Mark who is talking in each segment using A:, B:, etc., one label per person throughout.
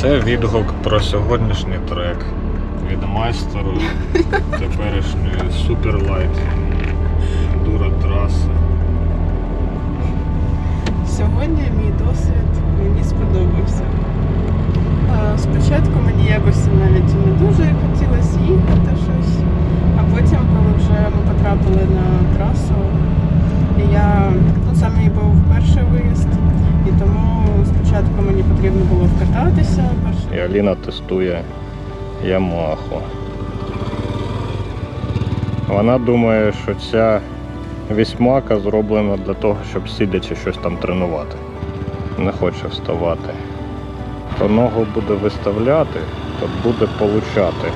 A: Це відгук про сьогоднішній трек від майстеру теперішньої Суперлайт Ендуро траси.
B: Сьогодні мій досвід мені сподобався. Спочатку мені якось навіть не дуже хотілося їхати щось, а потім, коли вже ми потрапили на трасу, і я ну, мій був перший виїзд, і тому спочатку мені потрібно було вкататися.
A: І Аліна тестує Ямаху. Вона думає, що ця вісьмака зроблена для того, щоб сидячи щось там тренувати. Не хоче вставати. То ногу буде виставляти, то буде получати.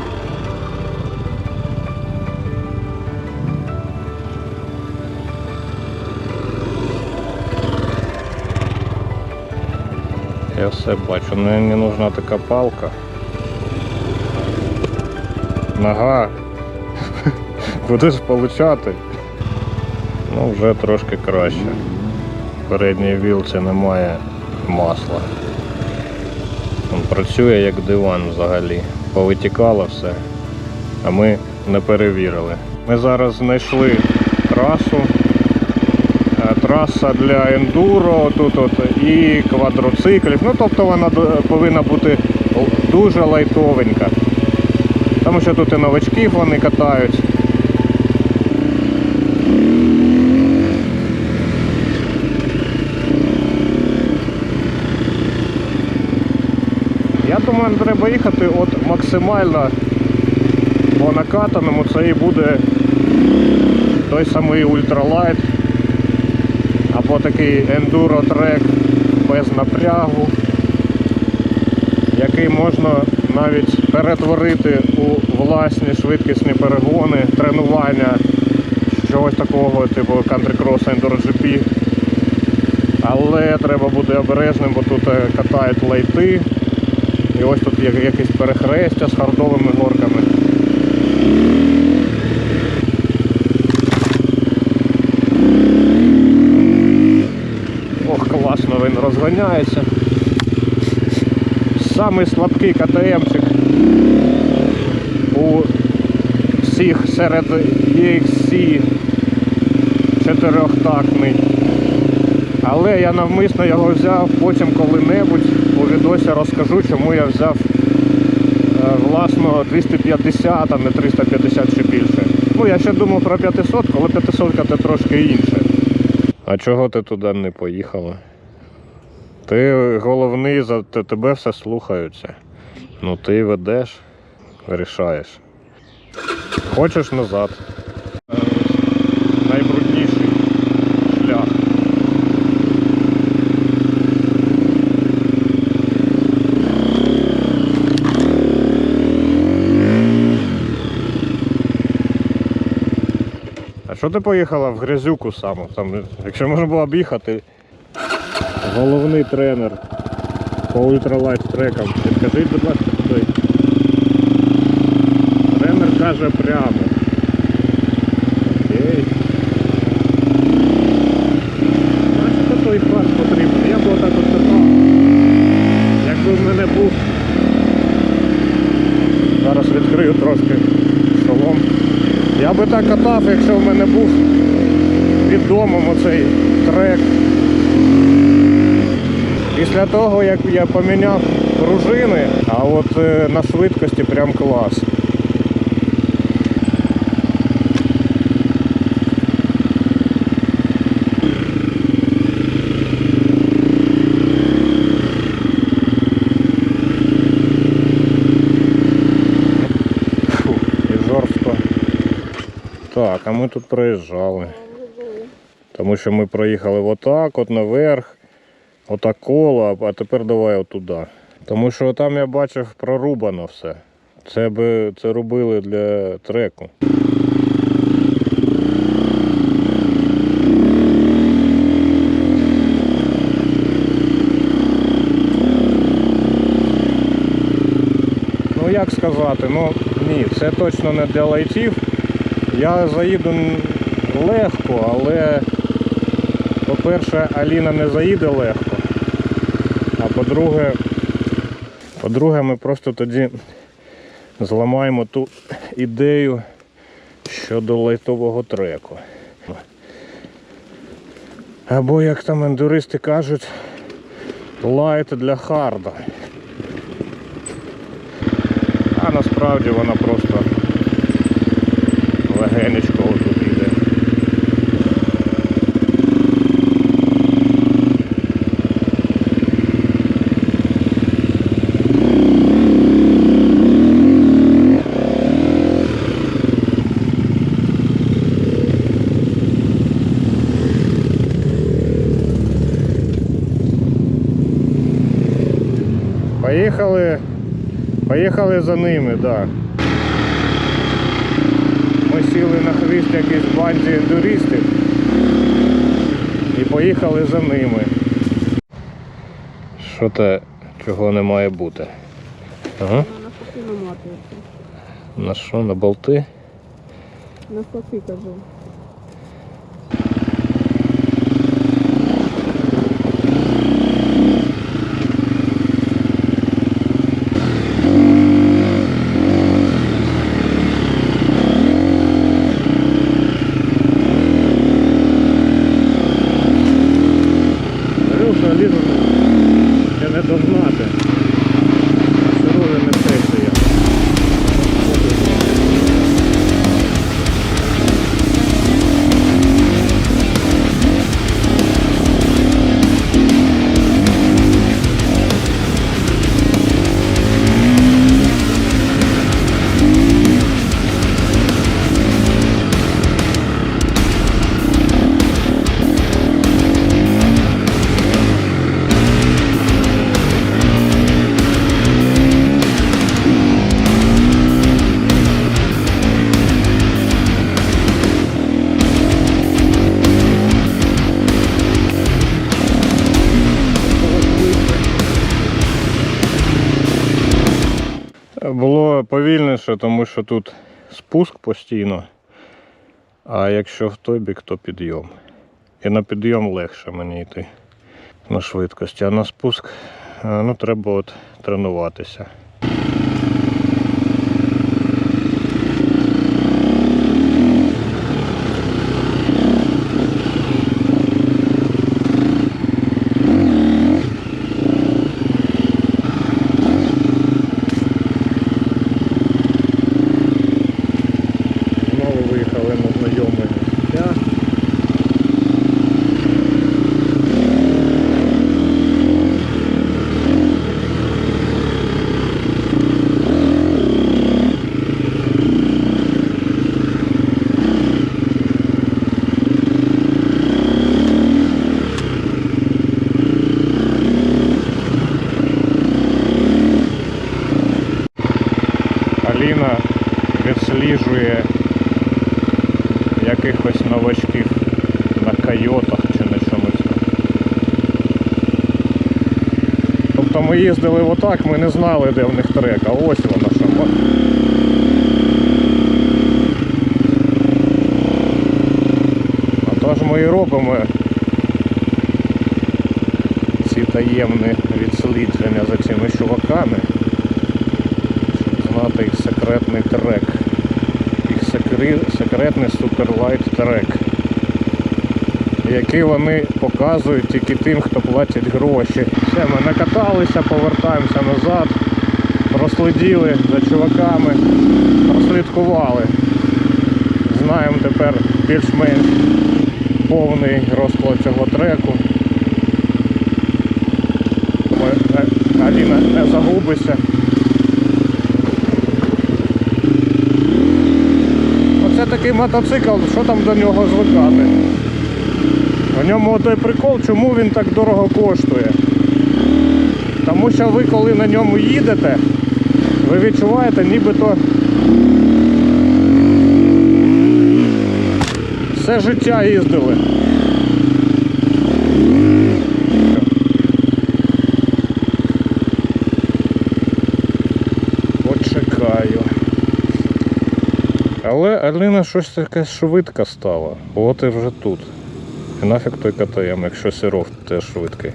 A: Я все бачу, не нужна така палка. Нога. Будеш получати. Ну, вже трошки краще. В передній вілці немає масла. Він працює як диван взагалі. Повитікало все, а ми не перевірили. Ми зараз знайшли трасу. Е, Траса для ендуро тут от, і квадроциклів. Ну, тобто вона повинна бути дуже лайтовенька. Тому що тут і новачків вони катають. Я думаю, треба їхати от максимально по накатаному це і буде той самий ультралайт або такий ендуро трек без напрягу, який можна навіть перетворити у власні швидкісні перегони, тренування чогось такого, типу Country Cross Enduro GP. Але треба бути обережним, бо тут е, катають лайти. І ось тут є якесь перехрестя з хардовими горками. Він розганяється. Самий слабкий КТМчик у всіх серед EXC чотирьохтактний. Але я навмисно його взяв, потім коли-небудь у відосі розкажу, чому я взяв е, власного 250, а не 350 чи більше. Ну, я ще думав про 500, коли 500 це трошки інше. А чого ти туди не поїхала? Ти головний, за тебе все слухаються. Ну ти ведеш, вирішаєш. Хочеш назад. Найбрудніший шлях. А що ти поїхала в грязюку саму? Там, якщо можна було б їхати. Головний тренер по ультралайт трекам. Підкажіть, будь ласка, туди. Тренер каже прямо. Окей. Нащо той фарш потрібен? Я б отак от катав. Якби в мене був. Зараз відкрию трошки шолом. Я би так катав, якщо в мене був під домом оцей трек. Після того, як я поміняв пружини, а от е, на швидкості прям клас. Фу, і жорстко. Так, а ми тут проїжджали. Тому що ми проїхали отак, от наверх, отак коло, а тепер давай отуди. Тому що там я бачив прорубано все. Це би це робили для треку. Ну як сказати, ну ні, це точно не для лайтів. Я заїду легко, але по-перше, Аліна не заїде легко. А по-друге, По-друге, ми просто тоді зламаємо ту ідею щодо лайтового треку. Або, як там ендуристи кажуть, лайт для харда. А насправді вона просто легенечко Поїхали за ними, так. Да. Ми сіли на хвіст якійсь банді ендуристів і поїхали за ними. Що те, чого не має бути? Ага. На що, на болти?
B: На Навпаки кажу.
A: Було повільніше, тому що тут спуск постійно. А якщо в той бік, то підйом. І на підйом легше мені йти на швидкості. А на спуск е, ну, треба от тренуватися. Відсліджує якихось новачків на койотах чи на чомусь. Тобто ми їздили отак, ми не знали, де в них трек, а ось воно що. А то ж ми і робимо ці таємні відслідження за цими чуваками, щоб знати їх секретний трек секретний суперлайт трек, який вони показують тільки тим, хто платить гроші. Все, ми накаталися, повертаємося назад, прослідили за чуваками, прослідкували. Знаємо тепер більш-менш повний розклад цього треку. Аліна не загубиться. Такий мотоцикл, що там до нього звикати. У ньому той прикол, чому він так дорого коштує. Тому що ви коли на ньому їдете, ви відчуваєте нібито все життя їздили. Але Аліна щось таке швидка стала. От і вже тут. І нафіг той КТМ, якщо сиров теж швидкий.